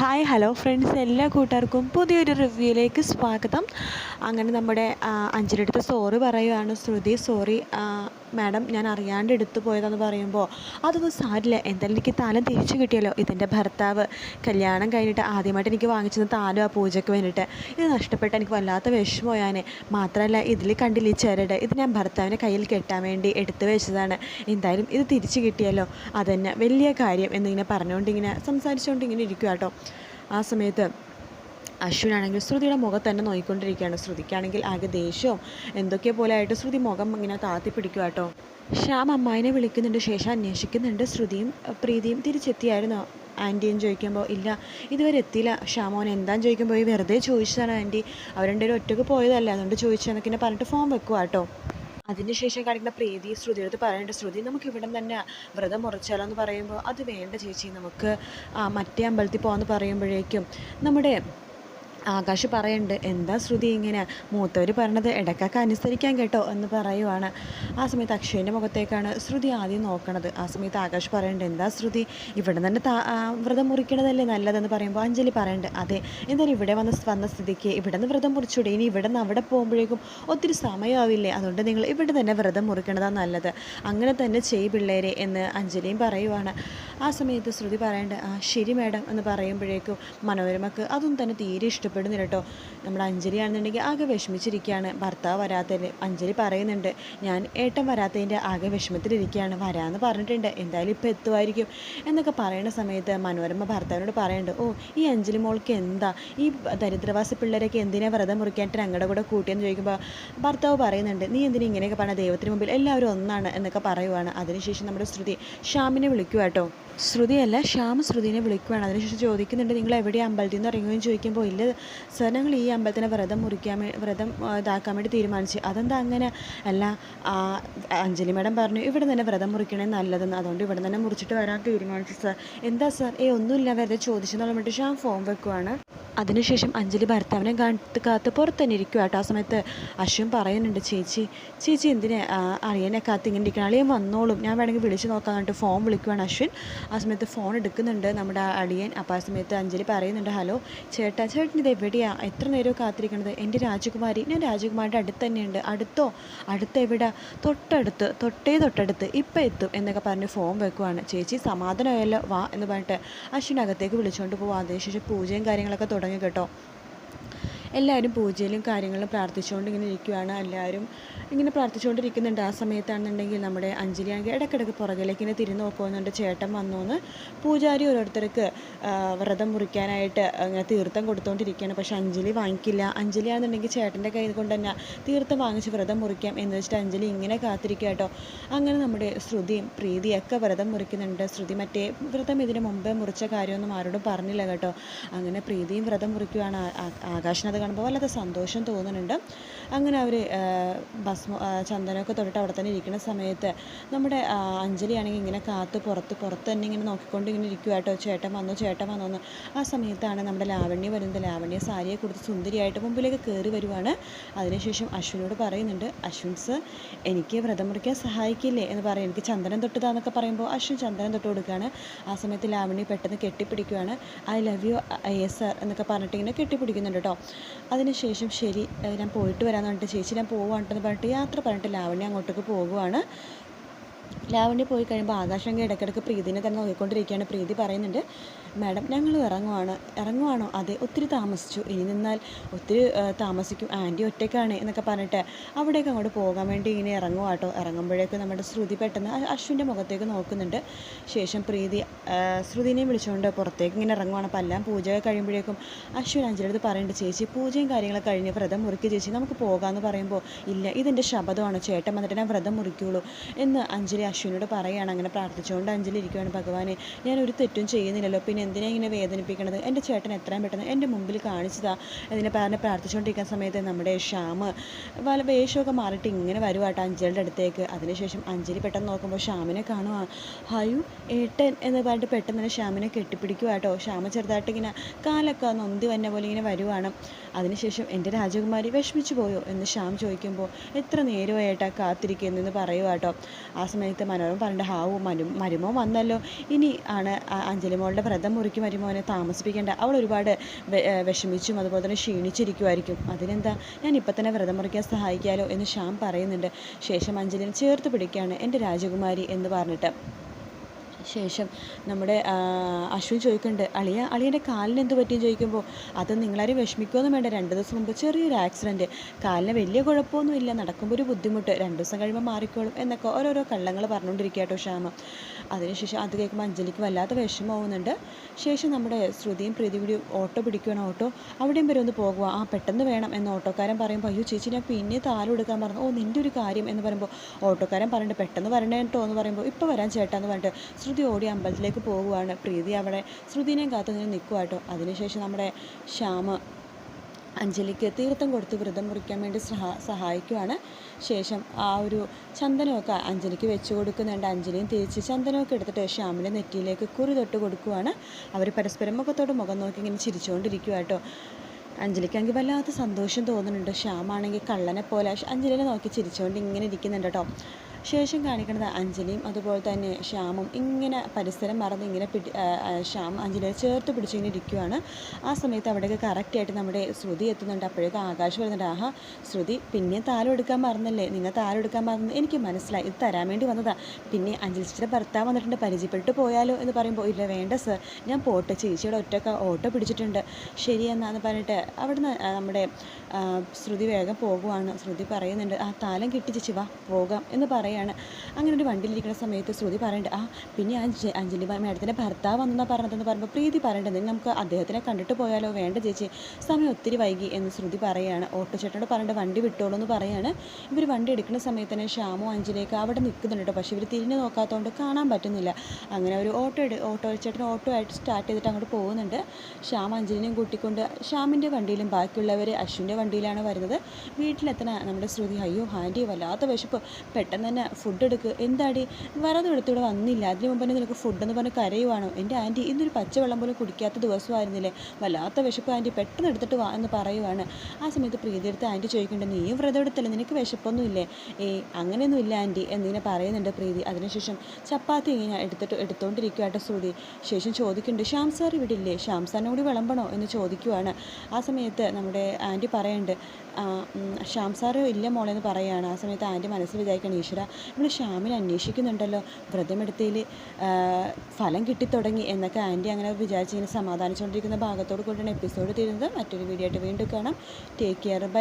Hi hello friends. എല്ലാ കൂട്ടുകാർക്കും പുതിയൊരു റിവ്യൂയിലേക്ക് സ്വാഗതം. അങ്ങനെ നമ്മുടെ അഞ്ജലി അടുത്ത് സോറി പറയുവാണ് ശ്രുതി സോറി മാഡം ഞാൻ അറിയാണ്ട് എടുത്തു പോയതെന്ന് പറയുമ്പോൾ അതൊന്നും സാരില്ല. എന്തായാലും എനിക്ക് താലം തിരിച്ചു കിട്ടിയല്ലോ. ഇതെന്റെ ഭർത്താവ്. കല്യാണം കഴിഞ്ഞിട്ട് ആദ്യമായിട്ട് എനിക്ക് വാങ്ങിച്ചത് താലം ആ പൂജയ്ക്ക് വേണ്ടിയിട്ട് ഇത് നഷ്ടപ്പെട്ട് എനിക്ക് വല്ലാത്ത വിഷമോ ഞാൻ മാത്രമല്ല ഇതിൽ കണ്ടില്ല ഈ ഇത് ഞാൻ ഭർത്താവിന്റെ കയ്യിൽ കെട്ടാൻ വേണ്ടി എടുത്തു വെച്ചതാണ്. എന്തായാലും ഇത് തിരിച്ചു കിട്ടിയല്ലോ. അതന്നെ വലിയ കാര്യം എന്നിങ്ങനെ പറഞ്ഞുകൊണ്ട് ഇങ്ങനെ സംസാരിച്ചുകൊണ്ട് ഇങ്ങനെ ഇരിക്കുക കേട്ടോ ആ സമയത്ത് അശ്വിനാണെങ്കിൽ ശ്രുതിയുടെ മുഖം തന്നെ നോയിക്കൊണ്ടിരിക്കുകയാണ്. ശ്രുതിക്കാണെങ്കിൽ ആകെ ദേഷ്യവും എന്തൊക്കെ പോലെ ആയിട്ട് ശ്രുതി മുഖം ഇങ്ങനെ താത്തി പിടിക്കുക കേട്ടോ. ശ്യാം അമ്മായിനെ വിളിക്കുന്നുണ്ട്. ശേഷം അന്വേഷിക്കുന്നുണ്ട്. ശ്രുതിയും പ്രീതിയും തിരിച്ചെത്തിയായിരുന്നോ? ആന്റിയും ചോദിക്കുമ്പോൾ ഇല്ല ഇതുവരെ എത്തിയില്ല. ശ്യാമോൻ എന്താന്ന് ചോദിക്കുമ്പോൾ ഈ വെറുതെ ചോദിച്ചതാണ് ആന്റി അവരെന്റെ ഒറ്റയ്ക്ക് പോയതല്ല. അതുകൊണ്ട് ചോദിച്ചതെന്നൊക്കെ പറഞ്ഞിട്ട് ഫോം വെക്കുക കേട്ടോ. അതിനുശേഷം കാണിക്കുന്ന പ്രീതി ശ്രുതിയെടുത്ത് പറയേണ്ട ശ്രുതി നമുക്ക് ഇവിടെ തന്നെ വ്രതം മുറിച്ചാലോ എന്ന് പറയുമ്പോൾ അത് വേണ്ട ചേച്ചി നമുക്ക് മറ്റേ അമ്പലത്തിൽ പോകാമെന്ന് പറയുമ്പോഴേക്കും നമ്മുടെ ആകാശ് പറയുന്നുണ്ട് എന്താ ശ്രുതി ഇങ്ങനെ? മൂത്തവർ പറഞ്ഞത് ഇടയ്ക്കൊക്കെ അനുസരിക്കാൻ കേട്ടോ എന്ന് പറയുവാണ്. ആ സമയത്ത് അക്ഷയന്റെ മുഖത്തേക്കാണ് ശ്രുതി ആദ്യം നോക്കണത്. ആ സമയത്ത് ആകാശ് പറയുന്നുണ്ട് എന്താ ശ്രുതി? ഇവിടെ തന്നെ വ്രതം മുറിക്കണതല്ലേ നല്ലതെന്ന് പറയുമ്പോൾ അഞ്ജലി പറയുന്നുണ്ട് അതെ എന്തായാലും ഇവിടെ വന്ന വന്ന സ്ഥിതിക്ക് ഇവിടെ നിന്ന് വ്രതം മുറിച്ചൂടെ ഇനി ഇവിടെ നിന്ന് അവിടെ പോകുമ്പോഴേക്കും ഒത്തിരി സമയമാവില്ലേ അതുകൊണ്ട് നിങ്ങൾ ഇവിടെ തന്നെ വ്രതം മുറിക്കണതാണ് നല്ലത്. അങ്ങനെ തന്നെ ചെയ് പിള്ളേരെ എന്ന് അഞ്ജലിയും പറയുവാണ്. ആ സമയത്ത് ശ്രുതി പറയേണ്ട ആ ശരി മാഡം എന്ന് പറയുമ്പോഴേക്കും മനോരമക്ക് അതും തന്നെ തീരെ ഇഷ്ടപ്പെടുന്നില്ല കേട്ടോ. നമ്മുടെ അഞ്ജലി ആണെന്നുണ്ടെങ്കിൽ ആകെ വിഷമിച്ചിരിക്കുകയാണ്. ഭർത്താവ് വരാത്തതിൽ അഞ്ജലി പറയുന്നുണ്ട് ഞാൻ ഏട്ടൻ വരാത്തതിന്റെ ആകെ വിഷമത്തിലിരിക്കുകയാണ്. വരാമെന്ന് പറഞ്ഞിട്ടുണ്ട്. എന്തായാലും ഇപ്പോൾ എത്തുമായിരിക്കും. എന്നൊക്കെ പറയുന്ന സമയത്ത് മനോരമ ഭർത്താവിനോട് പറയുന്നുണ്ട് ഓ ഈ അഞ്ജലി മോൾക്ക് എന്താ? ഈ ദരിദ്രവാസി പിള്ളേരൊക്കെ എന്തിനാ വ്രതം മുറിക്കാനായിട്ട് ഞങ്ങളുടെ കൂടെ കൂട്ടിയെന്ന് ചോദിക്കുമ്പോൾ ഭർത്താവ് പറയുന്നുണ്ട് നീ എന്തിനാ ഇങ്ങനെയൊക്കെ പറഞ്ഞ ദൈവത്തിന് മുമ്പിൽ എല്ലാവരും ഒന്നാണ് എന്നൊക്കെ പറയുവാണ്. അതിനുശേഷം നമ്മുടെ ശ്രുതി ഷ്യാമിനെ വിളിക്കുക കേട്ടോ. ശ്രുതിയല്ല ശ്യാമ ശ്രുതിനെ വിളിക്കുകയാണ് അതിനുശേഷം ചോദിക്കുന്നുണ്ട് നിങ്ങൾ എവിടെയാണ് അമ്പലത്തിൽ നിന്ന് ഇറങ്ങുകയും ചോദിക്കുമ്പോൾ ഇല്ല സർ ഞങ്ങൾ ഈ അമ്പലത്തിനെ വ്രതം മുറിക്കാൻ വ്രതം ഇതാക്കാൻ വേണ്ടി തീരുമാനിച്ചു. അതെന്താ അങ്ങനെ? അല്ല അഞ്ജലി മേഡം പറഞ്ഞു ഇവിടെ തന്നെ വ്രതം മുറിക്കണേ നല്ലതെന്ന്. അതുകൊണ്ട് ഇവിടെ തന്നെ മുറിച്ചിട്ട് വരാൻ തീരുമാനിച്ചു സാർ എന്താ സർ ഏ ഒന്നുമില്ല വെറുതെ ചോദിച്ചെന്നുള്ള വേണ്ടി ശ്യാം ഫോം വെക്കുവാണ്. അതിനുശേഷം അഞ്ജലി ഭർത്താവിനെ കാത്ത് കാത്ത് പുറത്ത് തന്നെ ഇരിക്കുക കേട്ടോ. ആ സമയത്ത് അശ്വൻ പറയുന്നുണ്ട് ചേച്ചി ചേച്ചി എന്തിനെ ആ, അളിയനെ കാത്ത് ഇങ്ങനെ ഇരിക്കണം? അളിയൻ വന്നോളും. ഞാൻ വേണമെങ്കിൽ വിളിച്ച് നോക്കാൻ കണ്ടിട്ട് ഫോം വിളിക്കുവാണ് അശ്വിൻ. ആ സമയത്ത് ഫോൺ എടുക്കുന്നുണ്ട് നമ്മുടെ അടിയൻ അപ്പോൾ ആ സമയത്ത് അഞ്ജലി പറയുന്നുണ്ട് ഹലോ ചേട്ടാ ചേട്ടൻ ഇത് എവിടെയാണ് എത്ര നേരം കാത്തിരിക്കണത്? എന്റെ രാജകുമാരി ഞാൻ രാജകുമാരിയുടെ അടുത്ത് തന്നെയുണ്ട്. അടുത്തോ? അടുത്ത് എവിടെ? തൊട്ടടുത്ത് തൊട്ടേ തൊട്ടടുത്ത് ഇപ്പം എത്തും എന്നൊക്കെ പറഞ്ഞ് ഫോൺ വെക്കുവാണ്. ചേച്ചി സമാധാനമായല്ലോ വാ എന്ന് പറഞ്ഞിട്ട് അശ്വിനകത്തേക്ക് വിളിച്ചുകൊണ്ട് പോവാം. അതിനുശേഷം പൂജയും കാര്യങ്ങളൊക്കെ തുടങ്ങി കേട്ടോ. എല്ലാവരും പൂജയിലും കാര്യങ്ങളിലും പ്രാർത്ഥിച്ചുകൊണ്ട് ഇങ്ങനെ ഇരിക്കുകയാണ് എല്ലാവരും ഇങ്ങനെ പ്രാർത്ഥിച്ചുകൊണ്ടിരിക്കുന്നുണ്ട്. ആ സമയത്താണെന്നുണ്ടെങ്കിൽ നമ്മുടെ അഞ്ജലി ആണെങ്കിൽ ഇടയ്ക്കിടയ്ക്ക് പുറകിലേക്ക് ഇങ്ങനെ തിരിഞ്ഞു നോക്കുന്നുണ്ട്. ചേട്ടൻ വന്നു എന്ന് പൂജാരി ഓരോരുത്തർക്ക് വ്രതം മുറിക്കാനായിട്ട് ഇങ്ങനെ തീർത്ഥം കൊടുത്തുകൊണ്ടിരിക്കുകയാണ് പക്ഷെ അഞ്ജലി വാങ്ങിക്കില്ല. അഞ്ജലി ആണെന്നുണ്ടെങ്കിൽ ചേട്ടന്റെ കയ്യിൽ കൊണ്ട് തന്നെ തീർത്ഥം വാങ്ങിച്ച് വ്രതം മുറിക്കാം എന്ന് വെച്ചിട്ട് അഞ്ജലി ഇങ്ങനെ കാത്തിരിക്കുക കേട്ടോ. അങ്ങനെ നമ്മുടെ ശ്രുതിയും പ്രീതിയും ഒക്കെ വ്രതം മുറിക്കുന്നുണ്ട്. ശ്രുതി മറ്റേ വ്രതം ഇതിന് മുമ്പേ മുറിച്ച കാര്യമൊന്നും ആരോടും പറഞ്ഞില്ല കേട്ടോ. അങ്ങനെ പ്രീതിയും വ്രതം മുറിക്കുകയാണ് ആകാശിനത് കാണുമ്പോൾ വല്ലാത്ത സന്തോഷം തോന്നുന്നുണ്ട്. അങ്ങനെ അവർ ഭസ്മ ചന്ദനമൊക്കെ തൊട്ടിട്ട് അവിടെ തന്നെ ഇരിക്കുന്ന സമയത്ത് നമ്മുടെ അഞ്ജലി ആണെങ്കിൽ ഇങ്ങനെ കാത്ത് പുറത്ത് പുറത്ത് തന്നെ ഇങ്ങനെ നോക്കിക്കൊണ്ട് ഇങ്ങനെ ഇരിക്കുക കേട്ടോ ചേട്ടൻ വന്നോ ചേട്ടൻ വന്നോ ആ സമയത്താണ് നമ്മുടെ ലാവണ്യ വരുന്നത്. ലാവണ്യ സാരിയെ കൊടുത്ത് സുന്ദരിയായിട്ട് മുമ്പിലേക്ക് കയറി വരുവാണ്. അതിനുശേഷം അശ്വിനോട് പറയുന്നുണ്ട് അശ്വിൻ സർ എനിക്ക് വ്രതം മുറിക്കാൻ സഹായിക്കില്ലേ? എന്ന് പറയും. എനിക്ക് ചന്ദനം തൊട്ടതാന്നൊക്കെ പറയുമ്പോൾ അശ്വിൻ ചന്ദനം തൊട്ട് കൊടുക്കുകയാണ്. ആ സമയത്ത് ലാവണ്യ പെട്ടെന്ന് കെട്ടിപ്പിടിക്കുകയാണ് I love you yes sir എന്നൊക്കെ പറഞ്ഞിട്ട് ഇങ്ങനെ കെട്ടിപ്പിടിക്കുന്നുണ്ട് കേട്ടോ അതിനുശേഷം ശരി ഞാൻ പോയിട്ട് വരാമെന്ന് പറഞ്ഞിട്ട് ചേച്ചി ഞാൻ പോവാണ്ടെന്ന് പറഞ്ഞിട്ട് യാത്ര പറഞ്ഞിട്ട് ലാവണ്യ അങ്ങോട്ടേക്ക് പോകുവാണ്. ലാവണ്യ പോയി കഴിയുമ്പോൾ ആകാശം ഇടയ്ക്കിടയ്ക്ക് പ്രീതിനെ തന്നെ നോക്കിക്കൊണ്ടിരിക്കുകയാണ്. പ്രീതി പറയുന്നുണ്ട് മാഡം ഞങ്ങൾ ഇറങ്ങുവാണ്. ഇറങ്ങുവാണോ? അതെ ഒത്തിരി താമസിച്ചു. ഇനി നിന്നാൽ ഒത്തിരി താമസിക്കും. ആന്റി ഒറ്റയ്ക്കാണ് എന്നൊക്കെ പറഞ്ഞിട്ട് അവിടേക്ക് അങ്ങോട്ട് പോകാൻ വേണ്ടി ഇങ്ങനെ ഇറങ്ങുക കേട്ടോ ഇറങ്ങുമ്പോഴേക്ക് നമ്മുടെ ശ്രുതി പെട്ടെന്ന് അശ്വിന്റെ മുഖത്തേക്ക് നോക്കുന്നുണ്ട്. ശേഷം പ്രീതി ശ്രുതിനെ ശ്രുതിനെയും വിളിച്ചുകൊണ്ട് പുറത്തേക്ക് ഇങ്ങനെ ഇറങ്ങുവാണ്. അപ്പോൾ എല്ലാം പൂജ കഴിയുമ്പോഴേക്കും അശ്വിൻ അഞ്ജലി അടുത്ത് പറയുന്നുണ്ട് ചേച്ചി പൂജയും കാര്യങ്ങളൊക്കെ കഴിഞ്ഞ് വ്രതം മുറിക്കുക ചേച്ചി നമുക്ക് പോകാമെന്ന് പറയുമ്പോൾ ഇല്ല ഇതെന്റെ ശബദമാണ് ചേട്ടൻ വന്നിട്ട് ഞാൻ വ്രതം മുറിക്കുള്ളൂ എന്ന് അഞ്ജലി അശ്വിനോട് പറയുകയാണ് അങ്ങനെ പ്രാർത്ഥിച്ചുകൊണ്ട് അഞ്ജലി ഇരിക്കുകയാണ് ഭഗവാനെ. ഞാൻ ഒരു തെറ്റും ചെയ്യുന്നില്ലല്ലോ. പിന്നെ എന്തിനാ ഇങ്ങനെ വേദനിപ്പിക്കണത്? എന്റെ ചേട്ടൻ എത്രയും പെട്ടെന്ന് എന്റെ മുമ്പിൽ കാണിച്ചതാ. ഇതിനെ പറഞ്ഞ് പ്രാർത്ഥിച്ചുകൊണ്ടിരിക്കുന്ന സമയത്ത് നമ്മുടെ ശ്യാമ് വല വേഷമൊക്കെ മാറിയിട്ട് ഇങ്ങനെ വരുവാട്ടോ അഞ്ജലിയുടെ അടുത്തേക്ക്. അതിനുശേഷം അഞ്ജലി പെട്ടെന്ന് നോക്കുമ്പോൾ ശ്യാമിനെ കാണുക ഹയു ഏട്ടൻ എന്ന് പറഞ്ഞിട്ട് പെട്ടെന്ന് തന്നെ ശ്യാമിനെ കെട്ടിപ്പിടിക്കുവാട്ടോ. ശ്യാമ ചെറുതായിട്ട് ഇങ്ങനെ കാലൊക്കെ നൊന്തി വന്ന പോലെ ഇങ്ങനെ വരുവാണ്. അതിനുശേഷം എന്റെ രാജകുമാരി വിഷമിച്ചു പോയോ? എന്ന് ശ്യാം ചോദിക്കുമ്പോൾ എത്ര നേരമായിട്ടാ കാത്തിരിക്കുന്നതെന്ന് പറയുക കേട്ടോ ആ സമയത്ത് മനോരമ പറഞ്ഞിട്ട് ഹാവു മനു മരുമോ വന്നല്ലോ. ഇനി ആണ് അഞ്ജലി മോളുടെ വ്രതം മുറിക്കും മരുമോനെ താമസിപ്പിക്കേണ്ട. അവൾ ഒരുപാട് വിഷമിച്ചും അതുപോലെ തന്നെ ക്ഷീണിച്ചിരിക്കുമായിരിക്കും അതിനെന്താ? ഞാൻ ഇപ്പം തന്നെ വ്രതം മുറിക്കാൻ സഹായിക്കാലോ എന്ന് ശ്യാം പറയുന്നുണ്ട്. ശേഷം അഞ്ജലിനെ ചേർത്ത് പിടിക്കുകയാണ് എന്റെ രാജകുമാരി എന്ന് പറഞ്ഞിട്ട്. ശേഷം നമ്മുടെ അശ്വിൻ ചോദിക്കുന്നുണ്ട് അളിയ അളിയന്റെ കാലിന് എന്ത് പറ്റിയെന്ന് ചോദിക്കുമ്പോൾ അത് നിങ്ങളാരും വിഷമിക്കുകയൊന്നും വേണ്ട. രണ്ട് ദിവസം മുമ്പ് ചെറിയൊരു ആക്സിഡന്റ് കാലിന് വലിയ കുഴപ്പമൊന്നുമില്ല. നടക്കുമ്പോൾ ഒരു ബുദ്ധിമുട്ട്. രണ്ട് ദിവസം കഴിയുമ്പോൾ മാറിക്കോളും എന്നൊക്കെ ഓരോരോ കള്ളങ്ങൾ പറഞ്ഞുകൊണ്ടിരിക്കുക കേട്ടോ ശ്യാമ. അതിനുശേഷം അത് കേൾക്കുമ്പോൾ അഞ്ജലിക്ക് വല്ലാത്ത വിഷമമാവുന്നുണ്ട്. ശേഷം നമ്മുടെ ശ്രുതിയും പ്രീതിയും കൂടി ഓട്ടോ പിടിക്കുകയാണ് ഓട്ടോ. അവിടെയും വരെ ഒന്ന് പോകുക ആ പെട്ടെന്ന് വേണം എന്ന് ഓട്ടോക്കാരൻ പറയുമ്പോൾ അയ്യോ ചേച്ചി ഞാൻ പിന്നെ താലം എടുക്കാൻ പറഞ്ഞു. ഓ നിന്റെ ഒരു കാര്യം എന്ന് പറയുമ്പോൾ ഓട്ടോക്കാരൻ പറഞ്ഞിട്ട് പെട്ടെന്ന് വരണേ കേട്ടോ എന്ന് പറയുമ്പോൾ ഇപ്പോൾ വരാൻ ചേട്ടാ എന്ന് പറഞ്ഞിട്ട് ശ്രുതി ഓടി അമ്പലത്തിലേക്ക് പോകുവാണ്. പ്രീതി അവിടെ ശ്രുതിനെയും കാത്തു നിന്ന് നിൽക്കുക കേട്ടോ. അതിനുശേഷം നമ്മുടെ ശ്യാമ അഞ്ജലിക്ക് തീർത്ഥം കൊടുത്ത് വ്രതം മുറിക്കാൻ വേണ്ടി സഹാ സഹായിക്കുവാണ്. ശേഷം ആ ഒരു ചന്ദനമൊക്കെ അഞ്ജലിക്ക് വെച്ച് കൊടുക്കുന്നുണ്ട്. അഞ്ജലിയും തിരിച്ച് ചന്ദനമൊക്കെ എടുത്തിട്ട് ശ്യാമിന്റെ നെറ്റിയിലേക്ക് കുറി തൊട്ട് കൊടുക്കുവാണ്. അവർ പരസ്പരം മുഖത്തോട് മുഖം നോക്കി ഇങ്ങനെ ചിരിച്ചുകൊണ്ടിരിക്കുവാട്ടോ അഞ്ജലിക്കാണെങ്കിൽ വല്ലാത്ത സന്തോഷം തോന്നുന്നുണ്ട്. ശ്യാമാണെങ്കിൽ കള്ളനെ പോലെ അഞ്ജലിനെ നോക്കി ചിരിച്ചുകൊണ്ട് ഇങ്ങനെ ഇരിക്കുന്നുണ്ട് കേട്ടോ. ശേഷം കാണിക്കുന്നത് അഞ്ജലിയും അതുപോലെ തന്നെ ശ്യാമും. ഇങ്ങനെ പരിസരം മറന്ന് ഇങ്ങനെ പിടി ശ്യാം അഞ്ജലിയെ ചേർത്ത് പിടിച്ചിങ്ങനെ ഇരിക്കുവാണ്. ആ സമയത്ത് അവിടേക്ക് കറക്റ്റായിട്ട് നമ്മുടെ ശ്രുതി എത്തുന്നുണ്ട്. അപ്പോഴേക്കും ആകാശ് വരുന്നുണ്ട്. ആഹാ ശ്രുതി പിന്നെ താലം എടുക്കാൻ മറന്നല്ലേ? നിങ്ങൾ താലം എടുക്കാൻ മറന്നു എനിക്ക് മനസ്സിലായി. ഇത് തരാൻ വേണ്ടി വന്നതാ. പിന്നെ അഞ്ജലി ചേച്ചിയുടെ ഭർത്താവ് വന്നിട്ടുണ്ട്. പരിചയപ്പെട്ട് പോയാലോ എന്ന് പറയുമ്പോൾ ഇല്ല വേണ്ട സർ ഞാൻ പോട്ടെ. ചേച്ചിയുടെ ഒറ്റക്ക ഓട്ടോ പിടിച്ചിട്ടുണ്ട്. ശരി എന്നാന്ന് പറഞ്ഞിട്ട് അവിടുന്ന് നമ്മുടെ ശ്രുതി വേഗം പോകുവാണ്. ശ്രുതി പറയുന്നുണ്ട് ആ താലം കിട്ടി ചേച്ചി വാ പോകാം എന്ന് പറയാണ്. അങ്ങനെ ഒരു വണ്ടിയിലിരിക്കുന്ന സമയത്ത് ശ്രുതി പറയുന്നുണ്ട് ആ പിന്നെ ആ അഞ്ജലി മാഡത്തിന്റെ ഭർത്താവ് വന്നെന്നാണ് പറഞ്ഞതെന്ന് പറയുമ്പോൾ പ്രീതി പറയേണ്ടത് നമുക്ക് അദ്ദേഹത്തിനെ കണ്ടിട്ട് പോയാലോ? വേണ്ട ചേച്ചി സമയം ഒത്തിരി വൈകി എന്ന് ശ്രുതി പറയുകയാണ് ഓട്ടോ ചേട്ടനോട് പറഞ്ഞിട്ട് വണ്ടി വിട്ടോളൂ എന്ന് പറയാണ്. ഇവർ വണ്ടി എടുക്കുന്ന സമയത്ത് തന്നെ ശ്യാമോ അഞ്ജലിയൊക്കെ അവിടെ നിൽക്കുന്നുണ്ട് കേട്ടോ. പക്ഷേ ഇവർ തിരിഞ്ഞ് നോക്കാത്തതുകൊണ്ട് കാണാൻ പറ്റുന്നില്ല. അങ്ങനെ ഒരു ഓട്ടോ എടു ഓട്ടോ ചേട്ടൻ ഓട്ടോ ആയിട്ട് സ്റ്റാർട്ട് ചെയ്തിട്ട് അങ്ങോട്ട് പോകുന്നുണ്ട്. ശ്യാം അഞ്ജലിനെയും കൂട്ടിക്കൊണ്ട് ശ്യാമിന്റെ വണ്ടിയിലും ബാക്കിയുള്ളവർ അശ്വിന്റെ വണ്ടിയിലാണ് വരുന്നത്. വീട്ടിലെത്തണ നമ്മുടെ ശ്രുതി അയ്യോ ആന്റി വല്ലാത്ത വിശപ്പ്. പെട്ടെന്ന് തന്നെ ഫുഡ് എടുക്ക്. എന്താടി? വരതും എടുത്തിവിടെ വന്നില്ല. അതിന് മുമ്പ് തന്നെ നിനക്ക് ഫുഡ് എന്ന് പറഞ്ഞ് കരയുവാണോ? എന്റെ ആന്റി ഇന്നൊരു പച്ചവെള്ളം പോലും കുടിക്കാത്ത ദിവസമായിരുന്നില്ലേ? വല്ലാത്ത വിശപ്പ് ആന്റി. പെട്ടെന്ന് എടുത്തിട്ട് വാ എന്ന് പറയുവാണ്. ആ സമയത്ത് പ്രീതി എടുത്ത് ആന്റി ചോദിക്കേണ്ടത് നീയും വ്രതം എടുത്തല്ലേ? നിനക്ക് വിശപ്പൊന്നും ഇല്ലേ? ഏയ് അങ്ങനെയൊന്നും ഇല്ല ആന്റി എന്നിങ്ങനെ പറയുന്നുണ്ട് പ്രീതി. അതിനുശേഷം ചപ്പാത്തി ഇങ്ങനെ എടുത്തിട്ട് എടുത്തുകൊണ്ടിരിക്കുകയായിട്ട് ശ്രുതി. ശേഷം ചോദിക്കുന്നുണ്ട് ശ്യാം സാർ ഇവിടെ ഇല്ലേ? ശ്യാം സാറിനോട് വിളമ്പണോ? എന്ന് ചോദിക്കുവാണ്. ആ സമയത്ത് നമ്മുടെ ആന്റി പറയുന്നുണ്ട്. "ആ, ഉം, ശ്യാം സാറ് ഇല്ല മോളെ എന്ന് പറയുകയാണ് ആ സമയത്ത് ആന്റി മനസ്സിൽ വിചാരിക്കണം ഈശ്വര നമ്മൾ ശ്യാമിനെ അന്വേഷിക്കുന്നുണ്ടല്ലോ. വ്രതമെടുത്തതിൽ ഫലം കിട്ടിത്തുടങ്ങി എന്നൊക്കെ ആന്റി അങ്ങനെ വിചാരിച്ച് ഇങ്ങനെ സമാധാനിച്ചുകൊണ്ടിരിക്കുന്ന ഭാഗത്തോട് കൂടിയാണ് എപ്പിസോഡ് തീരുന്നത്. മറ്റൊരു വീഡിയോ ആയിട്ട് വീണ്ടും കാണാം. Take care bye